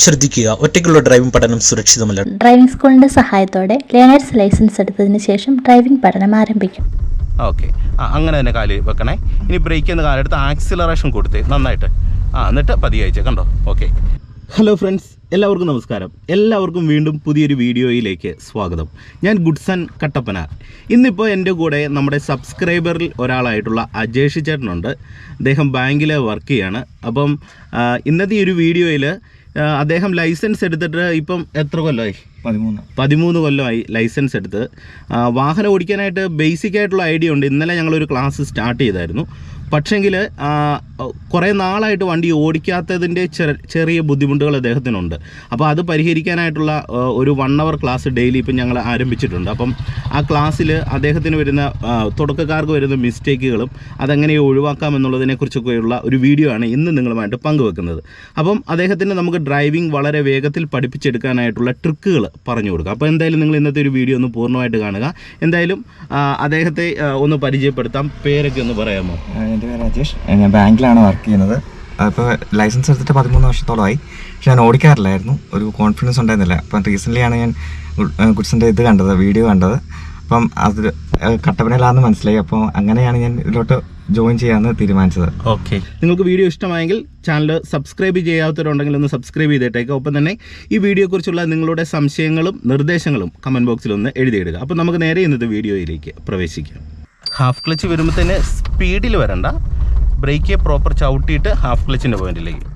ശ്രദ്ധിക്കുക. ഒറ്റയ്ക്കുള്ള ഡ്രൈവിംഗ് പഠനം സുരക്ഷിതമല്ല. ഡ്രൈവിംഗ് സ്കൂളിന്റെ സഹായത്തോടെ ലേണേഴ്സ് ലൈസൻസ് എടുത്തതിന് ശേഷം ഡ്രൈവിംഗ് പഠനം ആരംഭിക്കും. ഓക്കെ ആ അങ്ങനെ തന്നെ കാലി വെക്കണേ. ഇനി ബ്രേക്ക് എന്ന കാലെടുത്ത് ആക്സിലറേഷൻ കൊടുത്ത്. നന്നായിട്ട്. ആ എന്നിട്ട് പതിയെ അയച്ചേ കണ്ടോ? ഓക്കെ ഹലോ ഫ്രണ്ട്സ് എല്ലാവർക്കും നമസ്കാരം. എല്ലാവർക്കും വീണ്ടും പുതിയൊരു വീഡിയോയിലേക്ക് സ്വാഗതം. ഞാൻ ഗുഡ്സൺ കട്ടപ്പന. ഇന്നിപ്പോൾ എന്റെ കൂടെ നമ്മുടെ സബ്സ്ക്രൈബറിൽ ഒരാളായിട്ടുള്ള അജേഷ് ചേട്ടനുണ്ട്. അദ്ദേഹം ബാങ്കിൽ വർക്ക് ചെയ്യാണ്. അപ്പം ഇന്നത്തെ ഈ ഒരു വീഡിയോയിൽ അദ്ദേഹം ലൈസൻസ് എടുത്തിട്ട് ഇപ്പം എത്ര കൊല്ലമായി പതിമൂന്ന്. പതിമൂന്ന് കൊല്ലമായി ലൈസൻസ് എടുത്ത്. വാഹനം ഓടിക്കാനായിട്ട് ബേസിക് ആയിട്ടുള്ള ഐഡിയ ഉണ്ട്. ഇന്നലെ ഞങ്ങളൊരു ക്ലാസ് സ്റ്റാർട്ട് ചെയ്തായിരുന്നു. പക്ഷെങ്കിൽ കുറേ നാളായിട്ട് വണ്ടി ഓടിക്കാത്തതിന്റെ ചെറ- ചെറിയ ബുദ്ധിമുട്ടുകൾ അദ്ദേഹത്തിനുണ്ട്. അപ്പോൾ അത് പരിഹരിക്കാനായിട്ടുള്ള ഒരു വൺ അവർ ക്ലാസ് ഡെയിലി ഇപ്പം ഞങ്ങൾ ആരംഭിച്ചിട്ടുണ്ട്. അപ്പം ആ ക്ലാസ്സിൽ അദ്ദേഹത്തിന് വരുന്ന തുടക്കക്കാർക്ക് വരുന്ന മിസ്റ്റേക്കുകളും അതെങ്ങനെ ഒഴിവാക്കാം എന്നുള്ളതിനെക്കുറിച്ചൊക്കെയുള്ള ഒരു വീഡിയോ ആണ് ഇന്ന് നിങ്ങളുമായിട്ട് പങ്കുവെക്കുന്നത്. അപ്പം അദ്ദേഹത്തിന് നമുക്ക് ഡ്രൈവിംഗ് വളരെ വേഗത്തിൽ പഠിപ്പിച്ചെടുക്കാനായിട്ടുള്ള ട്രിക്കുകൾ പറഞ്ഞു കൊടുക്കാം. അപ്പോൾ എന്തായാലും നിങ്ങൾ ഇന്നത്തെ ഒരു വീഡിയോ ഒന്ന് പൂർണമായിട്ട് കാണുക. എന്തായാലും അദ്ദേഹത്തെ ഒന്ന് പരിചയപ്പെടുത്താം. പേരൊക്കെ ഒന്ന് പറയാമോ? എന്റെ പേര് രാജേഷ്. ഞാൻ ബാങ്കിലാണ് വർക്ക് ചെയ്യുന്നത്. അപ്പോൾ ലൈസൻസ് എടുത്തിട്ട് പതിമൂന്ന് വർഷത്തോളമായി. പക്ഷെ ഞാൻ ഓടിക്കാറില്ലായിരുന്നു. ഒരു കോൺഫിഡൻസ് ഉണ്ടായിരുന്നില്ല. അപ്പം റീസെന്റ്ലിയാണ് ഞാൻ ഗുഡ്സിന്റെ ഇത് കണ്ടത് വീഡിയോ കണ്ടത്. അപ്പം അത് കട്ടപ്പനയിലാണെന്ന് മനസ്സിലായി. അപ്പോൾ അങ്ങനെയാണ് ഞാൻ ഇതിലോട്ട് ജോയിൻ ചെയ്യാമെന്ന് തീരുമാനിച്ചത്. ഓക്കെ നിങ്ങൾക്ക് വീഡിയോ ഇഷ്ടമായെങ്കിൽ ചാനൽ സബ്സ്ക്രൈബ് ചെയ്യാത്തവരുണ്ടെങ്കിൽ ഒന്ന് സബ്സ്ക്രൈബ് ചെയ്തിട്ടേക്കുക ഒപ്പം തന്നെ ഈ വീഡിയോയെക്കുറിച്ചുള്ള നിങ്ങളുടെ സംശയങ്ങളും നിർദ്ദേശങ്ങളും കമന്റ് ബോക്സിൽ ഒന്ന് എഴുതിയിടുക. അപ്പോൾ നമുക്ക് നേരെ ഇന്നത്തെ വീഡിയോയിലേക്ക് പ്രവേശിക്കാം. ഹാഫ് ക്ലച്ച് വരുമ്പോൾ തന്നെ സ്പീഡിൽ വരണ്ട. ബ്രേക്ക് പ്രോപ്പർ ചവിട്ടിയിട്ട് ഹാഫ് ക്ലച്ചിന്റെ പോയിന്റിലേക്ക്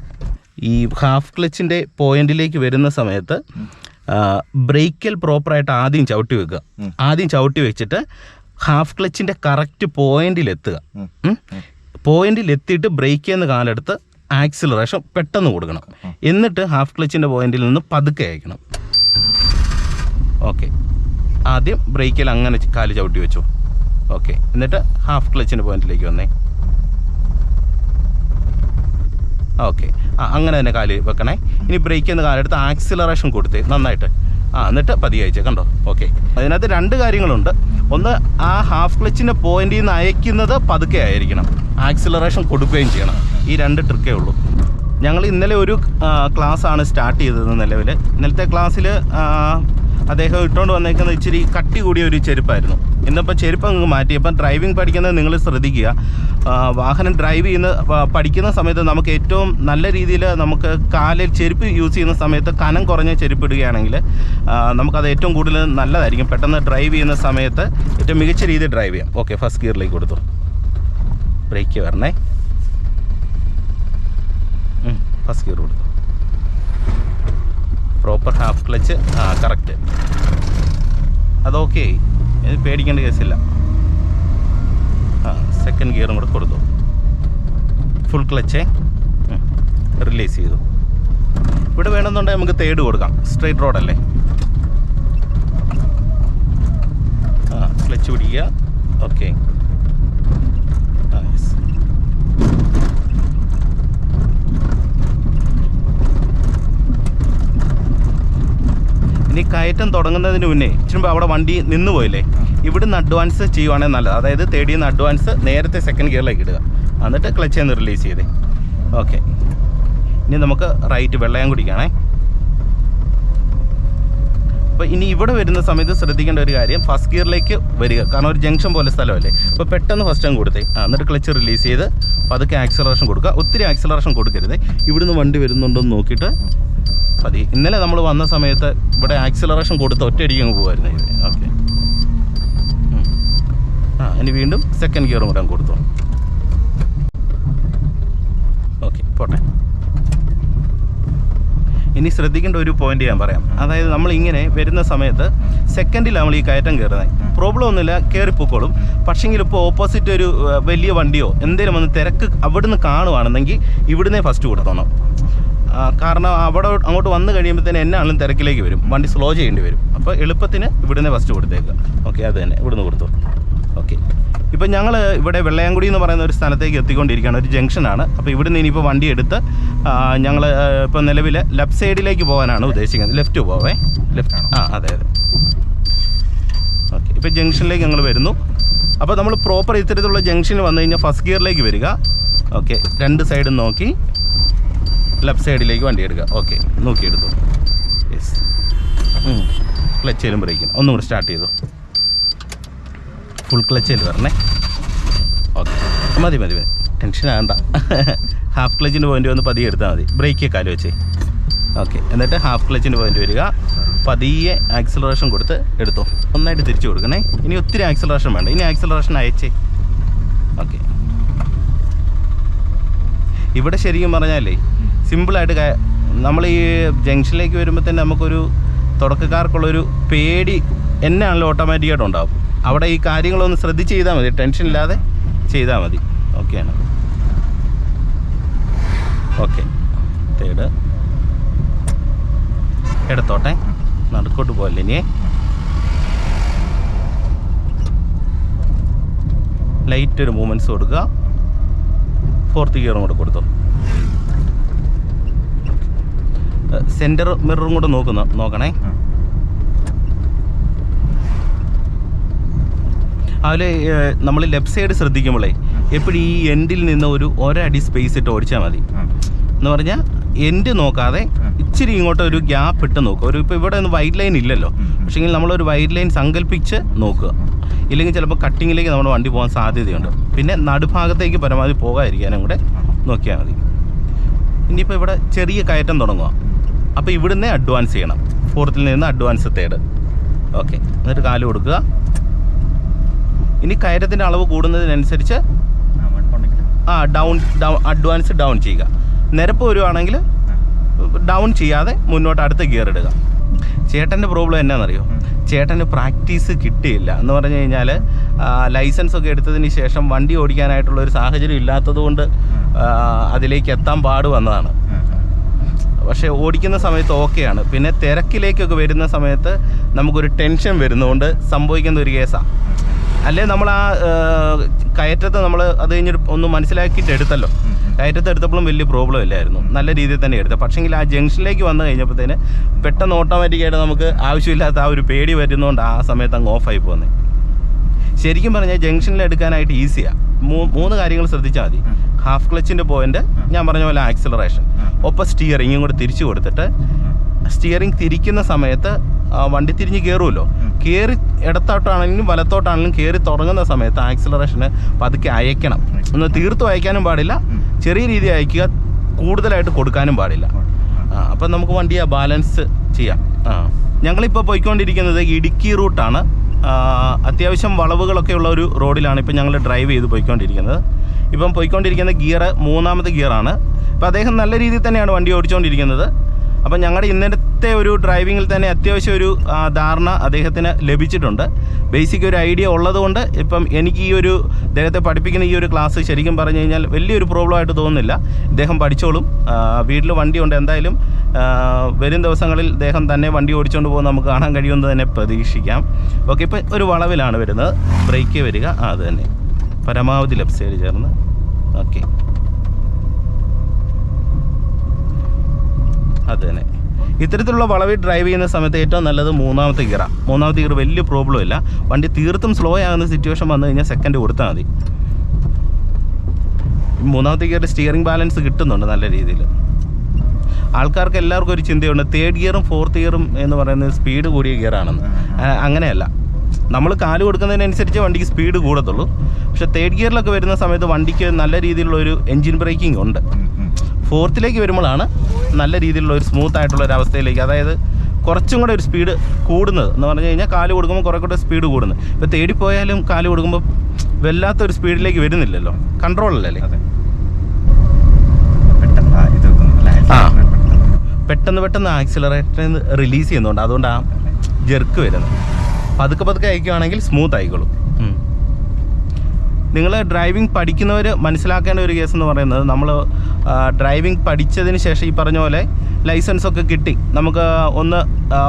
ഈ ഹാഫ് ക്ലച്ചിന്റെ പോയിന്റിലേക്ക് വരുന്ന സമയത്ത് ബ്രേക്കിൽ പ്രോപ്പറായിട്ട് ആദ്യം ചവിട്ടി വെക്കുക. ആദ്യം ചവിട്ടി വെച്ചിട്ട് ഹാഫ് ക്ലച്ചിന്റെ കറക്റ്റ് പോയിന്റിലെത്തുക പോയിന്റിലെത്തിയിട്ട് പോയിന്റിൽ എത്തിയിട്ട് ബ്രേക്ക് ചെയ്യുന്ന കാലെടുത്ത് ആക്സിലറേഷൻ പെട്ടെന്ന് കൊടുക്കണം. എന്നിട്ട് ഹാഫ് ക്ലച്ചിന്റെ പോയിന്റിൽ നിന്ന് പതുക്കെ അയക്കണം. ഓക്കെ ആദ്യം ബ്രേക്കിൽ അങ്ങനെ കാൽ ചവിട്ടി വെച്ചു. ഓക്കെ എന്നിട്ട് ഹാഫ് ക്ലച്ചിന്റെ പോയിന്റിലേക്ക് വന്നേ. ഓക്കെ അങ്ങനെ തന്നെ കാൽ വെക്കണേ. ഇനി ബ്രേക്ക് എന്ന കാലെടുത്ത് ആക്സിലറേഷൻ കൊടുത്തേ. നന്നായിട്ട്. ആ എന്നിട്ട് പതിയെ കണ്ടോ? ഓക്കെ അതിനകത്ത് രണ്ട് കാര്യങ്ങളുണ്ട്. ഒന്ന് ആ ഹാഫ് ക്ലച്ചിന്റെ പോയിന്റിൽ നിന്ന് അയക്കുന്നത് പതുക്കെ ആയിരിക്കണം. ആക്സിലറേഷൻ കൊടുക്കുകയും ചെയ്യണം. ഈ രണ്ട് ട്രിക്കേ ഉള്ളൂ. ഞങ്ങൾ ഇന്നലെ ഒരു ക്ലാസ് ആണ് സ്റ്റാർട്ട് ചെയ്തത് നിലവിൽ ഇന്നലത്തെ ക്ലാസ്സിൽ അദ്ദേഹം ഇട്ടുകൊണ്ട് വന്നേക്കുന്നത് ഇച്ചിരി കട്ടി കൂടിയ ഒരു ചെരുപ്പായിരുന്നു. ഇന്നിപ്പോൾ ചെരുപ്പ് അങ്ങ് മാറ്റി. ഇപ്പം ഡ്രൈവിംഗ് പഠിക്കുന്നത് നിങ്ങൾ ശ്രദ്ധിക്കുക. വാഹനം ഡ്രൈവ് ചെയ്യുന്ന പഠിക്കുന്ന സമയത്ത് നമുക്ക് ഏറ്റവും നല്ല രീതിയിൽ നമുക്ക് കാലിൽ ചെരുപ്പ് യൂസ് ചെയ്യുന്ന സമയത്ത് കനം കുറഞ്ഞ ചെരുപ്പ് ഇടുകയാണെങ്കിൽ നമുക്കത് ഏറ്റവും കൂടുതൽ നല്ലതായിരിക്കും. പെട്ടെന്ന് ഡ്രൈവ് ചെയ്യുന്ന സമയത്ത് ഏറ്റവും മികച്ച രീതിയിൽ ഡ്രൈവ് ചെയ്യാം. ഓക്കെ ഫസ്റ്റ് ഗിയറിലേക്ക് കൊടുത്തു. ബ്രേക്ക് വരണേ. ഫസ്റ്റ് ഗിയർ കൊടുത്തു. പ്രോപ്പർ ഹാഫ് ക്ലച്ച് ആ കറക്റ്റ് അത് ഓക്കെ ഇത് പേടിക്കേണ്ട കേസില്ല. ആ സെക്കൻഡ് ഗിയറും കൂടെ കൊടുത്തു. ഫുൾ ക്ലച്ചേ റിലീസ് ചെയ്തു. ഇവിടെ വേണമെന്നുണ്ടെങ്കിൽ നമുക്ക് തേർഡ് കൊടുക്കാം. സ്ട്രെയിറ്റ് റോഡല്ലേ ആ ക്ലച്ച് പിടിക്കുക. ഓക്കെ ആ യെസ് ഇനി കയറ്റം തുടങ്ങുന്നതിന് മുന്നേ ഇച്ചിരി അവിടെ വണ്ടി നിന്ന് പോയില്ലേ? ഇവിടുന്ന് അഡ്വാൻസ് ചെയ്യുവാണെങ്കിൽ നല്ലത്. അതായത് തേടി നിന്ന് അഡ്വാൻസ് നേരത്തെ സെക്കൻഡ് ഗിയറിലേക്ക് ഇടുക. എന്നിട്ട് ക്ലച്ച് നിന്ന് റിലീസ് ചെയ്തേ. ഓക്കെ ഇനി നമുക്ക് റൈറ്റ് വെള്ളയം കുടിക്കണേ. അപ്പോൾ ഇനി ഇവിടെ വരുന്ന സമയത്ത് ശ്രദ്ധിക്കേണ്ട ഒരു കാര്യം ഫസ്റ്റ് ഗിയറിലേക്ക് വരിക. കാരണം ഒരു ജംഗ്ഷൻ പോലെ സ്ഥലമല്ലേ? അപ്പോൾ പെട്ടെന്ന് ഫസ്റ്റ് അങ്ങ് കൊടുത്തേ. എന്നിട്ട് ക്ലച്ച് റിലീസ് ചെയ്ത് അപ്പോൾ പതുക്കെ ആക്സലറേഷൻ കൊടുക്കുക. ഒത്തിരി ആക്സലറേഷൻ കൊടുക്കരുത്. ഇവിടുന്ന് വണ്ടി വരുന്നുണ്ടോ എന്ന് നോക്കിയിട്ട് മതി. ഇന്നലെ നമ്മൾ വന്ന സമയത്ത് ഇവിടെ ആക്സിലറേഷൻ കൊടുത്ത് ഒറ്റയടിക്ക് അങ്ങ് പോകുമായിരുന്നു ഇത്. ഓക്കെ ആ ഇനി വീണ്ടും സെക്കൻഡ് ഗിയറും കൂടെ അങ്ങ് കൊടുത്തു ഓക്കെ പോട്ടെ. ഇനി ശ്രദ്ധിക്കേണ്ട ഒരു പോയിന്റ് ഞാൻ പറയാം. അതായത് നമ്മൾ ഇങ്ങനെ വരുന്ന സമയത്ത് സെക്കൻഡിൽ നമ്മൾ ഈ കയറ്റം കയറുന്നത് പ്രോബ്ലം ഒന്നുമില്ല കയറിപ്പോക്കോളും പക്ഷെങ്കിൽ ഇപ്പോൾ ഓപ്പോസിറ്റ് ഒരു വലിയ വണ്ടിയോ എന്തെങ്കിലും വന്ന് തിരക്ക് അവിടുന്ന് കാണുവാണെന്നെങ്കിൽ ഇവിടുന്നേ ഫസ്റ്റ് കൊടുത്തോണം. കാരണം അവിടെ അങ്ങോട്ട് വന്നു കഴിയുമ്പോഴത്തേന് എന്നാണെങ്കിലും തിരക്കിലേക്ക് വരും. വണ്ടി സ്ലോ ചെയ്യേണ്ടി വരും. അപ്പോൾ എളുപ്പത്തിന് ഇവിടുന്ന് ഫസ്റ്റ് കൊടുത്തേക്കുക ഓക്കെ അത് തന്നെ. ഇവിടുന്ന് കൊടുത്തു. ഓക്കെ ഇപ്പം ഞങ്ങൾ ഇവിടെ വെള്ളയാങ്കുടി എന്ന് പറയുന്ന ഒരു സ്ഥലത്തേക്ക് എത്തിക്കൊണ്ടിരിക്കുകയാണ്. ഒരു ജംഗ്ഷനാണ്. അപ്പോൾ ഇവിടുന്ന് ഇനിയിപ്പോൾ വണ്ടി എടുത്ത് ഞങ്ങൾ ഇപ്പോൾ നിലവിൽ ലെഫ്റ്റ് സൈഡിലേക്ക് പോകാനാണ് ഉദ്ദേശിക്കുന്നത്. ലെഫ്റ്റ് പോവേ? ലെഫ്റ്റ് ആ അതെ അതെ. ഓക്കെ ഇപ്പോൾ ജംഗ്ഷനിലേക്ക് ഞങ്ങൾ വരുന്നു. അപ്പോൾ നമ്മൾ പ്രോപ്പർ ഇത്തരത്തിലുള്ള ജംഗ്ഷനിൽ വന്നു കഴിഞ്ഞാൽ ഫസ്റ്റ് ഗിയറിലേക്ക് വരിക. ഓക്കെ രണ്ട് സൈഡും നോക്കി. ലെഫ്റ്റ് സൈഡിലേക്ക് വണ്ടി എടുക്കുക. ഓക്കെ നോക്കിയെടുത്തു. യെസ് ക്ലച്ചേലും ബ്രേക്കിന് ഒന്നും കൂടി സ്റ്റാർട്ട് ചെയ്തു. ഫുൾ ക്ലച്ചേൽ വരണേ ഓക്കെ മതി മതി മതി. ടെൻഷൻ ആകണ്ട. ഹാഫ് ക്ലച്ചിന്റെ പോയിന്റ് വന്ന് പതിയെ എടുത്താൽ മതി. ബ്രേക്ക് കാൽ വെച്ചേ. ഓക്കെ എന്നിട്ട് ഹാഫ് ക്ലച്ചിന്റെ പോയിന്റ് വരിക. പതിയെ ആക്സിലറേഷൻ കൊടുത്ത് എടുത്തോ. ഒന്നായിട്ട് തിരിച്ചു കൊടുക്കണേ. ഇനി ഒത്തിരി ആക്സിലറേഷൻ വേണ്ട. ഇനി ആക്സിലറേഷൻ അയച്ചേ. ഓക്കെ ഇവിടെ ശരിക്കും പറഞ്ഞാലേ സിമ്പിളായിട്ട് നമ്മൾ ഈ ജംഗ്ഷനിലേക്ക് വരുമ്പോൾ തന്നെ നമുക്കൊരു തുടക്കക്കാർക്കുള്ളൊരു പേടി എന്നാണല്ലോ ഓട്ടോമാറ്റിക്കായിട്ട് ഉണ്ടാവും അവിടെ ഈ കാര്യങ്ങളൊന്ന് ശ്രദ്ധിച്ച് ചെയ്താൽ മതി ടെൻഷൻ ഇല്ലാതെ ചെയ്താൽ മതി. ഓക്കെയാണ് ഓക്കെ തേട്. എടുത്തോട്ടെ. നടുക്കോട്ട് പോകല്ലേ ഇനിയേ ലൈറ്റ് ഒരു മൂമെന്റ്സ് കൊടുക്കുക. ഫോർത്ത് ഗിയറും കൂടെ കൊടുത്തു. സെന്റർ മിററും കൂടെ നോക്കുന്ന. നോക്കണേ. അതിൽ നമ്മൾ ലെഫ്റ്റ് സൈഡ് ശ്രദ്ധിക്കുമ്പോഴേ എപ്പോഴും ഈ എൻഡിൽ നിന്ന് ഒരു ഒരടി സ്പേസ് ഇട്ട് ഓടിച്ചാൽ മതി. എന്ന് പറഞ്ഞാൽ എൻഡ് നോക്കാതെ ഇച്ചിരി ഇങ്ങോട്ട് ഒരു ഗ്യാപ്പ് ഇട്ട് നോക്കുക ഒരു ഇപ്പോൾ ഇവിടെ ഒന്നും വൈറ്റ് ലൈൻ ഇല്ലല്ലോ. പക്ഷേങ്കിൽ നമ്മളൊരു വൈറ്റ് ലൈൻ സങ്കല്പിച്ച് നോക്കുക ഇല്ലെങ്കിൽ ചിലപ്പോൾ കട്ടിങ്ങിലേക്ക് നമ്മുടെ വണ്ടി പോകാൻ സാധ്യതയുണ്ട്. പിന്നെ നടുഭാഗത്തേക്ക് പരമാവധി പോകാതിരിക്കാനും കൂടെ നോക്കിയാൽ മതി. ഇനിയിപ്പോൾ ഇവിടെ ചെറിയ കയറ്റം തുടങ്ങുക അപ്പോൾ ഇവിടുന്ന് അഡ്വാൻസ് ചെയ്യണം. ഫോർത്തിൽ നിന്ന് അഡ്വാൻസ് തേർഡ് ഓക്കെ എന്നിട്ട് കാൽ കൊടുക്കുക. ഇനി കയറ്റത്തിന്റെ അളവ് കൂടുന്നതിനനുസരിച്ച് ആ ഡൗൺ ഡൗൺ അഡ്വാൻസ് ഡൗൺ ചെയ്യുക. നിരപ്പ് വരുവാണെങ്കിൽ ഡൗൺ ചെയ്യാതെ മുന്നോട്ട് അടുത്ത ഗിയർ ഇടുക. ചേട്ടന്റെ പ്രോബ്ലം എന്നാണെന്നറിയോ ചേട്ടന് പ്രാക്ടീസ് കിട്ടിയില്ല. എന്ന് പറഞ്ഞു കഴിഞ്ഞാൽ ലൈസൻസ് ഒക്കെ എടുത്തതിന് ശേഷം വണ്ടി ഓടിക്കാനായിട്ടുള്ള ഒരു സാഹചര്യം ഇല്ലാത്തതുകൊണ്ട് അതിലേക്ക് എത്താൻ പാട് വന്നതാണ്. പക്ഷേ ഓടിക്കുന്ന സമയത്ത് ഓക്കെയാണ്. പിന്നെ തിരക്കിലേക്കൊക്കെ വരുന്ന സമയത്ത് നമുക്കൊരു ടെൻഷൻ വരുന്നതുകൊണ്ട് സംഭവിക്കുന്ന ഒരു കേസാണ് അല്ലേ നമ്മൾ ആ കയറ്റത്ത് നമ്മൾ അത് കഴിഞ്ഞിട്ട് ഒന്ന് മനസ്സിലാക്കിയിട്ട് എടുത്തല്ലോ. കയറ്റത്ത് എടുത്തപ്പോഴും വലിയ പ്രോബ്ലം ഇല്ലായിരുന്നു. നല്ല രീതിയിൽ തന്നെ എടുത്തത്. പക്ഷേങ്കിൽ ആ ജംഗ്ഷനിലേക്ക് വന്നു കഴിഞ്ഞപ്പോഴത്തേന് പെട്ടെന്ന് ഓട്ടോമാറ്റിക്കായിട്ട് നമുക്ക് ആവശ്യമില്ലാത്ത ആ ഒരു പേടി വരുന്നതുകൊണ്ട് ആ സമയത്ത് അങ്ങ് ഓഫായി പോകുന്നത് ശരിക്കും പറഞ്ഞാൽ ജംഗ്ഷനിൽ എടുക്കാനായിട്ട് ഈസിയാണ് മൂന്ന് കാര്യങ്ങൾ ശ്രദ്ധിച്ചാൽ മതി. ഹാഫ് ക്ലച്ചിന്റെ പോയിന്റ് ഞാൻ പറഞ്ഞ പോലെ ആക്സിലറേഷൻ ഒപ്പം സ്റ്റിയറിങ്ങും കൂടെ തിരിച്ചു കൊടുത്തിട്ട് സ്റ്റിയറിംഗ് തിരിക്കുന്ന സമയത്ത് വണ്ടി തിരിഞ്ഞ് കയറുമല്ലോ കയറി ഇടത്തോട്ടാണെങ്കിലും വലത്തോട്ടാണെങ്കിലും കയറി തുടങ്ങുന്ന സമയത്ത് ആക്സിലറേഷന് പതുക്കെ അയക്കണം. ഒന്ന് തീർത്തും അയക്കാനും പാടില്ല. ചെറിയ രീതി അയക്കുക കൂടുതലായിട്ട് കൊടുക്കാനും പാടില്ല. ആ, അപ്പം നമുക്ക് വണ്ടിയെ ബാലൻസ് ചെയ്യാം. ആ ഞങ്ങളിപ്പോൾ പോയിക്കൊണ്ടിരിക്കുന്നത് ഇടുക്കി റൂട്ടാണ് അത്യാവശ്യം വളവുകളൊക്കെ ഉള്ള ഒരു റോഡിലാണ് ഇപ്പം ഞങ്ങൾ ഡ്രൈവ് ചെയ്ത് പോയിക്കൊണ്ടിരിക്കുന്നത്. ഇപ്പം പോയിക്കൊണ്ടിരിക്കുന്ന ഗിയർ മൂന്നാമത്തെ ഗിയറാണ്. അപ്പോൾ അദ്ദേഹം നല്ല രീതിയിൽ തന്നെയാണ് വണ്ടി ഓടിച്ചുകൊണ്ടിരിക്കുന്നത് അപ്പം ഞങ്ങളുടെ ഇന്നത്തെ ഒരു ഡ്രൈവിങ്ങിൽ തന്നെ അത്യാവശ്യം ഒരു ധാരണ അദ്ദേഹത്തിന് ലഭിച്ചിട്ടുണ്ട്. ബേസിക് ഒരു ഐഡിയ ഉള്ളതുകൊണ്ട് ഇപ്പം എനിക്ക് ഈ ഒരു അദ്ദേഹത്തെ പഠിപ്പിക്കുന്ന ഈ ഒരു ക്ലാസ് ശരിക്കും പറഞ്ഞു കഴിഞ്ഞാൽ വലിയൊരു പ്രോബ്ലം ആയിട്ട് തോന്നുന്നില്ല. ഇദ്ദേഹം പഠിച്ചോളും. വീട്ടിൽ വണ്ടിയുണ്ട് എന്തായാലും വരും ദിവസങ്ങളിൽ ഇദ്ദേഹം തന്നെ വണ്ടി ഓടിച്ചുകൊണ്ട് പോകുന്ന നമുക്ക് കാണാൻ കഴിയുമെന്ന് തന്നെ പ്രതീക്ഷിക്കാം. ഓക്കെ ഇപ്പം ഒരു വളവിലാണ് വരുന്നത്. ബ്രേക്ക് വരിക അത് തന്നെ. പരമാവധി ലെഫ്റ്റ് സൈഡ് ചേർന്ന്. ഓക്കെ അത് തന്നെ ഇത്തരത്തിലുള്ള വളവിൽ ഡ്രൈവ് ചെയ്യുന്ന സമയത്ത് ഏറ്റവും നല്ലത് മൂന്നാമത്തെ ഗിയറാണ് മൂന്നാമത്തെ ഗിയർ വലിയ പ്രോബ്ലം ഇല്ല. വണ്ടി തീർത്തും സ്ലോ ആകുന്ന സിറ്റുവേഷൻ വന്നു കഴിഞ്ഞാൽ സെക്കൻഡ് കൊടുത്താൽ മതി. മൂന്നാമത്തെ ഗിയർ സ്റ്റിയറിംഗ് ബാലൻസ് കിട്ടുന്നുണ്ട് നല്ല രീതിയിൽ ആൾക്കാർക്ക് എല്ലാവർക്കും ഒരു ചിന്തയുണ്ട്. തേർഡ് ഗിയറും ഫോർത്ത് ഗിയറും എന്ന് പറയുന്നത് സ്പീഡ് കൂടിയ ഗിയറാണെന്ന്. അങ്ങനെയല്ല. നമ്മൾ കാൽ കൊടുക്കുന്നതിനനുസരിച്ച് വണ്ടിക്ക് സ്പീഡ് കൂടത്തുള്ളൂ. പക്ഷേ തേർഡ് ഗിയറിലൊക്കെ വരുന്ന സമയത്ത് വണ്ടിക്ക് നല്ല രീതിയിലുള്ള ഒരു എൻജിൻ ബ്രേക്കിംഗ് ഉണ്ട്. ഫോർത്തിലേക്ക് വരുമ്പോഴാണ് നല്ല രീതിയിലുള്ള ഒരു സ്മൂത്ത് ആയിട്ടുള്ള ഒരു അവസ്ഥയിലേക്ക് അതായത് കുറച്ചും കൂടെ ഒരു സ്പീഡ് കൂടുന്നത്. എന്ന് പറഞ്ഞു കഴിഞ്ഞാൽ കാൽ കൊടുക്കുമ്പോൾ കുറേ കൂടെ സ്പീഡ് കൂടുന്നത്. ഇപ്പോൾ തേടിപ്പോയാലും കാൽ കൊടുക്കുമ്പോൾ വല്ലാത്തൊരു സ്പീഡിലേക്ക് വരുന്നില്ലല്ലോ. കൺട്രോളല്ലേ അതെ. ആ. പെട്ടെന്ന് പെട്ടെന്ന് ആക്സിലറേറ്ററിൽ നിന്ന് റിലീസ് ചെയ്യുന്നുണ്ട്. അതുകൊണ്ട് ആ ജെർക്ക് വരുന്നത്. പതുക്കെ പതുക്കെ അയക്കുകയാണെങ്കിൽ സ്മൂത്ത് ആയിക്കോളും. നിങ്ങൾ ഡ്രൈവിംഗ് പഠിക്കുന്നവർ മനസ്സിലാക്കേണ്ട ഒരു കേസ് എന്ന് പറയുന്നത് നമ്മൾ ഡ്രൈവിംഗ് പഠിച്ചതിന് ശേഷം ഈ പറഞ്ഞ പോലെ ലൈസൻസ് ഒക്കെ കിട്ടി. നമുക്ക് ഒന്ന്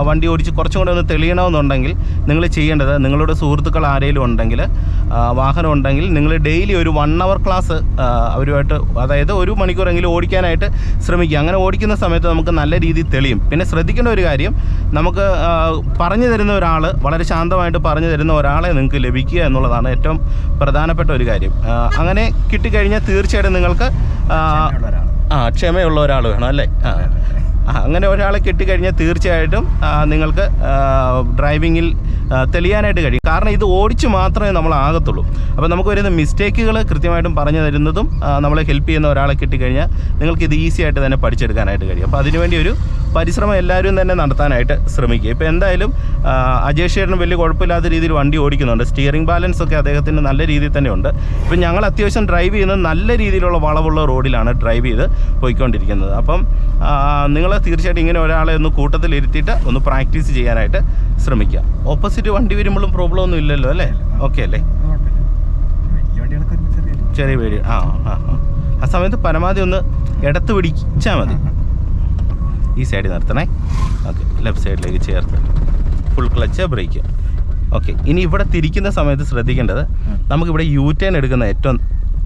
വണ്ടി ഓടിച്ച് കുറച്ചും കൂടെ ഒന്ന് തെളിയണമെന്നുണ്ടെങ്കിൽ നിങ്ങൾ ചെയ്യേണ്ടത് നിങ്ങളുടെ സുഹൃത്തുക്കൾ ആരെങ്കിലും ഉണ്ടെങ്കിൽ വാഹനം ഉണ്ടെങ്കിൽ നിങ്ങൾ ഡെയിലി ഒരു വൺ അവർ ക്ലാസ് അവരുമായിട്ട് അതായത് ഒരു മണിക്കൂറെങ്കിലും ഓടിക്കാനായിട്ട് ശ്രമിക്കുക. അങ്ങനെ ഓടിക്കുന്ന സമയത്ത് നമുക്ക് നല്ല രീതിയിൽ തെളിയും. പിന്നെ ശ്രദ്ധിക്കേണ്ട ഒരു കാര്യം നമുക്ക് പറഞ്ഞു തരുന്ന ഒരാൾ വളരെ ശാന്തമായിട്ട് പറഞ്ഞു തരുന്ന ഒരാളെ നിങ്ങൾക്ക് ലഭിക്കുക എന്നുള്ളതാണ് ഏറ്റവും പ്രധാനപ്പെട്ട ഒരു കാര്യം. അങ്ങനെ കിട്ടിക്കഴിഞ്ഞാൽ തീർച്ചയായിട്ടും നിങ്ങൾക്ക് ആ, ക്ഷമയുള്ള ഒരാൾ വേണം അല്ലേ? ആ, അങ്ങനെ ഒരാളെ കിട്ടിക്കഴിഞ്ഞാൽ തീർച്ചയായിട്ടും നിങ്ങൾക്ക് ഡ്രൈവിങ്ങിൽ തെളിയാനായിട്ട് കഴിയും. കാരണം ഇത് ഓടിച്ച് മാത്രമേ നമ്മൾ ആകത്തുള്ളൂ. അപ്പോൾ നമുക്ക് വരുന്ന മിസ്റ്റേക്കുകൾ കൃത്യമായിട്ടും പറഞ്ഞു തരുന്നതും നമ്മളെ ഹെൽപ്പ് ചെയ്യുന്ന ഒരാളെ കിട്ടിക്കഴിഞ്ഞാൽ നിങ്ങൾക്ക് ഇത് ഈസി ആയിട്ട് തന്നെ പഠിച്ചെടുക്കാനായിട്ട് കഴിയും. അപ്പോൾ അതിനുവേണ്ടി ഒരു പരിശ്രമം എല്ലാവരും തന്നെ നടത്താനായിട്ട് ശ്രമിക്കുക. ഇപ്പോൾ എന്തായാലും അജയ് ഷേറിന് വലിയ കുഴപ്പമില്ലാത്ത രീതിയിൽ വണ്ടി ഓടിക്കുന്നുണ്ട്. സ്റ്റിയറിംഗ് ബാലൻസ് ഒക്കെ അദ്ദേഹത്തിന് നല്ല രീതിയിൽ തന്നെ ഉണ്ട്. ഇപ്പം ഞങ്ങൾ അത്യാവശ്യം ഡ്രൈവ് ചെയ്യുന്നത് നല്ല രീതിയിലുള്ള വളവുള്ള റോഡിലാണ് ഡ്രൈവ് ചെയ്ത് പോയിക്കൊണ്ടിരിക്കുന്നത്. അപ്പം നിങ്ങൾ തീർച്ചയായിട്ടും ഇങ്ങനെ ഒരാളെ ഒന്ന് കൂട്ടത്തിലിരുത്തിയിട്ട് ഒന്ന് പ്രാക്ടീസ് ചെയ്യാനായിട്ട് ശ്രമിക്കുക. ഓപ്പോസിറ്റ് വണ്ടി വരുമ്പോഴും പ്രോബ്ലം ഒന്നും ഇല്ലല്ലോ അല്ലേ? ഓക്കെ അല്ലേ? ചെറിയ പേടി ആ ആ ആ. സമയത്ത് പരമാവധി ഒന്ന് ഇടത്ത് പിടിച്ചാൽ മതി. ഈ സൈഡിൽ നിർത്തണേ. ഓക്കെ ലെഫ്റ്റ് സൈഡിലേക്ക് ചേർത്ത്. ഫുൾ ക്ലച്ച് ബ്രേക്ക് ഓക്കെ ഇനി ഇവിടെ തിരിക്കുന്ന സമയത്ത് ശ്രദ്ധിക്കേണ്ടത് നമുക്കിവിടെ യു ടേൺ എടുക്കുന്ന ഏറ്റവും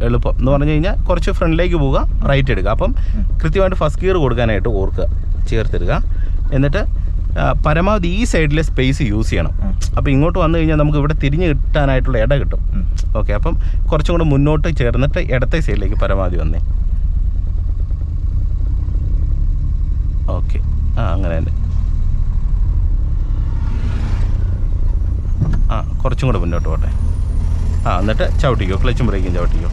എളുപ്പം എന്ന് പറഞ്ഞു കഴിഞ്ഞാൽ കുറച്ച് ഫ്രണ്ടിലേക്ക് പോവുക റൈറ്റ് എടുക്കുക. അപ്പം കൃത്യമായിട്ട് ഫസ്റ്റ് ഗിയർ കൊടുക്കാനായിട്ട് ഓർക്കുക ചേർത്തിടുക. എന്നിട്ട് പരമാവധി ഈ സൈഡിലെ സ്പേസ് യൂസ് ചെയ്യണം. അപ്പോൾ ഇങ്ങോട്ട് വന്നു കഴിഞ്ഞാൽ നമുക്ക് ഇവിടെ തിരിഞ്ഞ് കിട്ടാനായിട്ടുള്ള ഇട കിട്ടും. ഓക്കെ അപ്പം കുറച്ചും കൂടെ മുന്നോട്ട് ചേർന്നിട്ട് ഇടത്തെ സൈഡിലേക്ക് പരമാവധി വന്നേ. ഓക്കെ ആ അങ്ങനെ തന്നെ. ആ കുറച്ചും കൂടെ മുന്നോട്ട് പോട്ടെ. ആ എന്നിട്ട് ചവിട്ടിക്കോ ക്ലച്ചും ബ്രേക്കും ചവിട്ടിക്കോ.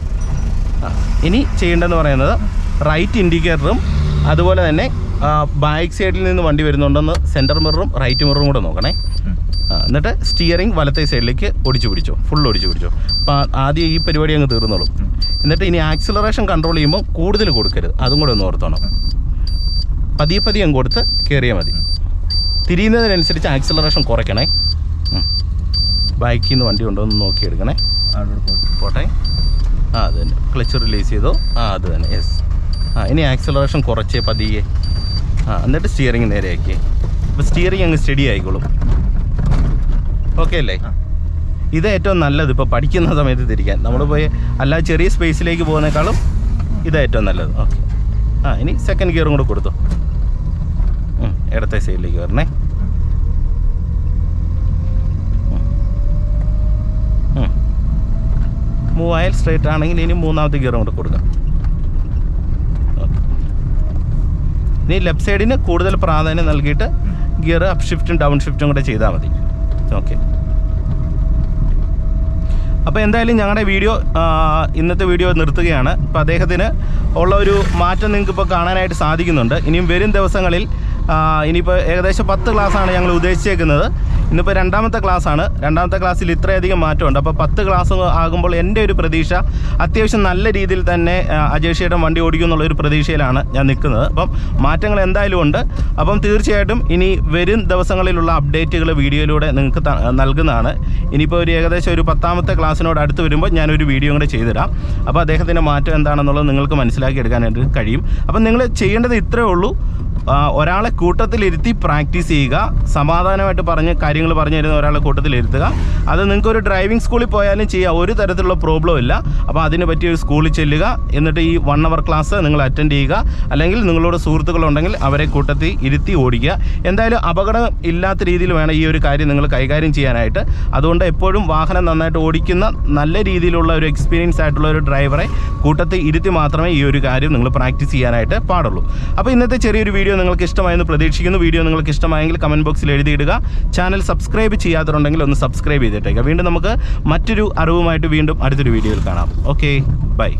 ആ ഇനി ചെയ്യേണ്ടതെന്ന് പറയുന്നത് റൈറ്റ് ഇൻഡിക്കേറ്ററും അതുപോലെ തന്നെ ബാക്ക് സൈഡിൽ നിന്ന് വണ്ടി വരുന്നുണ്ടെന്ന് സെന്റർ മിററും റൈറ്റ് മിററും കൂടെ നോക്കണേ. എന്നിട്ട് സ്റ്റിയറിംഗ് വലത്തെ സൈഡിലേക്ക് ഒടിച്ചു പിടിച്ചോ. ഫുൾ ഒടിച്ചു പിടിച്ചോ. അപ്പോൾ ആദ്യം ഈ പരിപാടി അങ്ങ് തീർന്നോളും. എന്നിട്ട് ഇനി ആക്സിലറേഷൻ കൺട്രോൾ ചെയ്യുമ്പോൾ കൂടുതൽ കൊടുക്കരുത്. അതും കൂടെ ഒന്ന് ഓർത്തോണം. പതിയെ പതിയെ അങ്ങ് കൊടുത്ത് കയറിയാൽ മതി. തിരിയുന്നതിനനുസരിച്ച് ആക്സിലറേഷൻ കുറയ്ക്കണേ. ബൈക്കിൽ നിന്ന് വണ്ടി ഉണ്ടോ എന്ന് നോക്കിയെടുക്കണേ പോട്ടെ. ആ അത് തന്നെ. ക്ലച്ച് റിലീസ് ചെയ്തോ? ആ അത് തന്നെ. യെസ് ആ ഇനി ആക്സിലറേഷൻ കുറച്ചേ പതിയെ. ആ എന്നിട്ട് സ്റ്റിയറിങ് നേരെയാക്കി. അപ്പോൾ സ്റ്റിയറിങ് അങ്ങ് സ്റ്റഡി ആയിക്കോളും. ഓക്കെ അല്ലേ. ഇത് ഏറ്റവും നല്ലത് ഇപ്പോൾ പഠിക്കുന്ന സമയത്ത് തിരിക്കാൻ. നമ്മൾ പോയി അല്ലാതെ ചെറിയ സ്പേസിലേക്ക് പോകുന്നേക്കാളും ഇത് ഏറ്റവും നല്ലത്. ഓക്കെ ആ ഇനി സെക്കൻഡ് ഗിയറും കൂടെ കൊടുത്തു. ഇടത്തെ സൈഡിലേക്ക് വരണേ. മൂവായാൽ സ്ട്രേറ്റ് ആണെങ്കിൽ ഇനി മൂന്നാമത്തെ ഗിയറും കൂടെ കൊടുക്കാം. ഇനി ലെഫ്റ്റ് സൈഡിന് കൂടുതൽ പ്രാധാന്യം നൽകിയിട്ട് ഗിയർ അപ്പ് ഷിഫ്റ്റും ഡൗൺ ഷിഫ്റ്റും കൂടെ ചെയ്താൽ മതി. ഓക്കെ അപ്പോൾ എന്തായാലും ഞങ്ങളുടെ വീഡിയോ ഇന്നത്തെ വീഡിയോ നിർത്തുകയാണ്. അപ്പോൾ അദ്ദേഹത്തിന് ഉള്ള ഒരു മാറ്റം നിങ്ങൾക്ക് ഇപ്പോൾ കാണാനായിട്ട് സാധിക്കുന്നുണ്ട്. ഇനിയും വരും ദിവസങ്ങളിൽ ഇനിയിപ്പോൾ ഏകദേശം പത്ത് ക്ലാസ്സാണ് ഞങ്ങൾ ഉദ്ദേശിച്ചേക്കുന്നത്. ഇന്നിപ്പോൾ രണ്ടാമത്തെ ക്ലാസ് ആണ് രണ്ടാമത്തെ ക്ലാസ്സിൽ ഇത്രയധികം മാറ്റമുണ്ട്. അപ്പോൾ പത്ത് ക്ലാസ് ആകുമ്പോൾ എന്റെ ഒരു പ്രതീക്ഷ അത്യാവശ്യം നല്ല രീതിയിൽ തന്നെ അജേഷിയുടെ വണ്ടി ഓടിക്കും എന്നുള്ള ഒരു പ്രതീക്ഷയിലാണ് ഞാൻ നിൽക്കുന്നത്. അപ്പം മാറ്റങ്ങൾ എന്തായാലും ഉണ്ട്. അപ്പം തീർച്ചയായിട്ടും ഇനി വരും ദിവസങ്ങളിലുള്ള അപ്ഡേറ്റുകൾ വീഡിയോയിലൂടെ നിങ്ങൾക്ക് നൽകുന്നതാണ്. ഇനിയിപ്പോൾ ഒരു ഏകദേശം ഒരു പത്താമത്തെ ക്ലാസ്സിനോട് അടുത്ത് വരുമ്പോൾ ഞാനൊരു വീഡിയോ കൂടെ ചെയ്തിടാം. അപ്പോൾ അദ്ദേഹത്തിന്റെ മാറ്റം എന്താണെന്നുള്ളത് നിങ്ങൾക്ക് മനസ്സിലാക്കി എടുക്കാനായിട്ട് കഴിയും. അപ്പം നിങ്ങൾ ചെയ്യേണ്ടത് ഇത്രയേ ഉള്ളൂ. ഒരാളെ കൂട്ടത്തിലിരുത്തി പ്രാക്ടീസ് ചെയ്യുക സമാധാനമായിട്ട് പറഞ്ഞ് കാര്യങ്ങൾ പറഞ്ഞു തരുന്ന ഒരാളെ കൂട്ടത്തിലിരുത്തുക. അത് നിങ്ങൾക്ക് ഒരു ഡ്രൈവിംഗ് സ്കൂളിൽ പോയാലും ചെയ്യുക ഒരു തരത്തിലുള്ള പ്രോബ്ലം ഇല്ല. അപ്പോൾ അതിന് പറ്റിയ ഒരു സ്കൂളിൽ ചെല്ലുക എന്നിട്ട് ഈ വൺ അവർ ക്ലാസ് നിങ്ങൾ അറ്റൻഡ് ചെയ്യുക അല്ലെങ്കിൽ നിങ്ങളോട് സുഹൃത്തുക്കളുണ്ടെങ്കിൽ അവരെ കൂട്ടത്തിൽ ഇരുത്തി ഓടിക്കുക. എന്തായാലും അപകടം ഇല്ലാത്ത രീതിയിൽ വേണം ഈ ഒരു കാര്യം നിങ്ങൾ കൈകാര്യം ചെയ്യാനായിട്ട്. അതുകൊണ്ട് എപ്പോഴും വാഹനം നന്നായിട്ട് ഓടിക്കുന്ന നല്ല രീതിയിലുള്ള ഒരു എക്സ്പീരിയൻസ് ആയിട്ടുള്ള ഒരു ഡ്രൈവറെ കൂട്ടത്തിൽ ഇരുത്തി മാത്രമേ ഈ ഒരു കാര്യം നിങ്ങൾ പ്രാക്ടീസ് ചെയ്യാനായിട്ട് പാടുള്ളൂ. അപ്പോൾ ഇന്നത്തെ ചെറിയൊരു വീഡിയോ നിങ്ങൾക്ക് ഇഷ്ടമായെന്ന് പ്രതീക്ഷിക്കുന്നു. വീഡിയോ നിങ്ങൾക്ക് ഇഷ്ടമായെങ്കിൽ കമന്റ് ബോക്സിൽ എഴുതിയിടുക. ചാനൽ സബ്സ്ക്രൈബ് ചെയ്യാത്തതുണ്ടെങ്കിൽ ഒന്ന് സബ്സ്ക്രൈബ് ചെയ്തിട്ടേക്കുക വീണ്ടും നമുക്ക് മറ്റൊരു അറിവുമായിട്ട് വീണ്ടും അടുത്തൊരു വീഡിയോയിൽ കാണാം. Okay bye